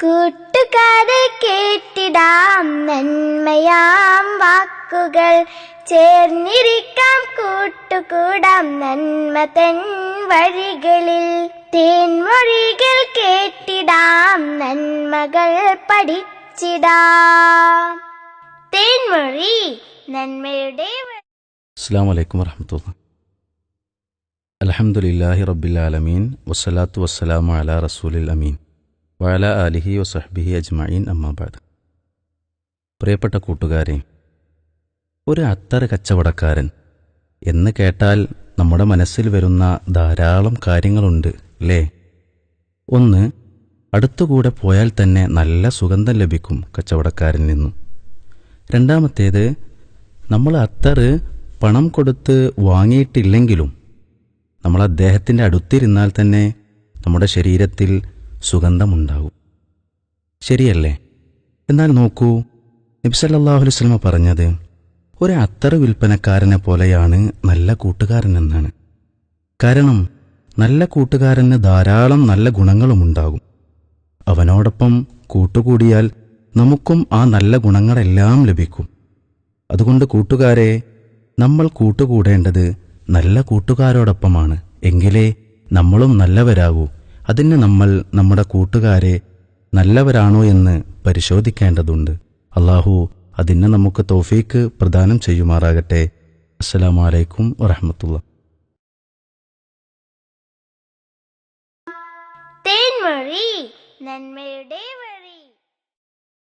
കൂട്ടുകാരെ കേട്ടിടാം നന്മയാം വാക്കുകൾ. ചേർന്നിരിക്കാം കൂട്ടുകൂടാം നന്മ തൻ വഴികളിൽ. തേൻമൊഴികൾ കേട്ടിടാം നന്മകൾ പഠിച്ചിടാം. തേൻമൊഴി നന്മയുടെ. അസ്സാം വലൈക്കും വർഹമത്തുള്ള അലഹമുല്ലാഹി റബ്ബിലാലമീൻ വസ്സലാത്തു വസ്സലാമു അല റസൂലിൽ അമീൻ. വഅല അലിഹി വസഹ്ബിഹി അജ്മീൻ അമ്മാബാദ് പ്രിയപ്പെട്ട കൂട്ടുകാരെ ഒരു അത്തർ കച്ചവടക്കാരൻ എന്ന് കേട്ടാൽ നമ്മുടെ മനസ്സിൽ വരുന്ന ധാരാളം കാര്യങ്ങളുണ്ട് അല്ലേ? ഒന്ന് അടുത്തുകൂടെ പോയാൽ തന്നെ നല്ല സുഗന്ധം ലഭിക്കും കച്ചവടക്കാരിൽ നിന്നും. രണ്ടാമത്തേത് നമ്മൾ അത്തറ് പണം കൊടുത്ത് വാങ്ങിയിട്ടില്ലെങ്കിലും നമ്മൾ അദ്ദേഹത്തിന്റെ അടുത്തിരുന്നാൽ തന്നെ നമ്മുടെ ശരീരത്തിൽ സുഗന്ധമുണ്ടാകും ശരിയല്ലേ? എന്നാൽ നോക്കൂ നബിസല്ലാഹു അലൈഹി സ്വലമ പറഞ്ഞത് ഒരു അത്തറ് വിൽപ്പനക്കാരനെ പോലെയാണ് നല്ല കൂട്ടുകാരൻ എന്നാണ്. കാരണം നല്ല കൂട്ടുകാരന് ധാരാളം നല്ല ഗുണങ്ങളുമുണ്ടാകും അവനോടൊപ്പം കൂട്ടുകൂടിയാൽ നമുക്കും ആ നല്ല ഗുണങ്ങളെല്ലാം ലഭിക്കും. അതുകൊണ്ട് കൂട്ടുകാരെ നമ്മൾ കൂട്ടുകൂടേണ്ടത് നല്ല കൂട്ടുകാരോടൊപ്പമാണ്. എങ്കിലേ നമ്മളും നല്ലവരാകൂ. അതിന് നമ്മൾ നമ്മുടെ കൂട്ടുകാരെ നല്ലവരാണോ എന്ന് പരിശോധിക്കേണ്ടതുണ്ട് അള്ളാഹു അതിന് നമുക്ക് തോഫീക്ക് പ്രദാനം ചെയ്യുമാറാകട്ടെ അസ്സലാമു അലൈക്കും വറഹമത്തുള്ള തേൻമൊഴി നന്മയുടെ.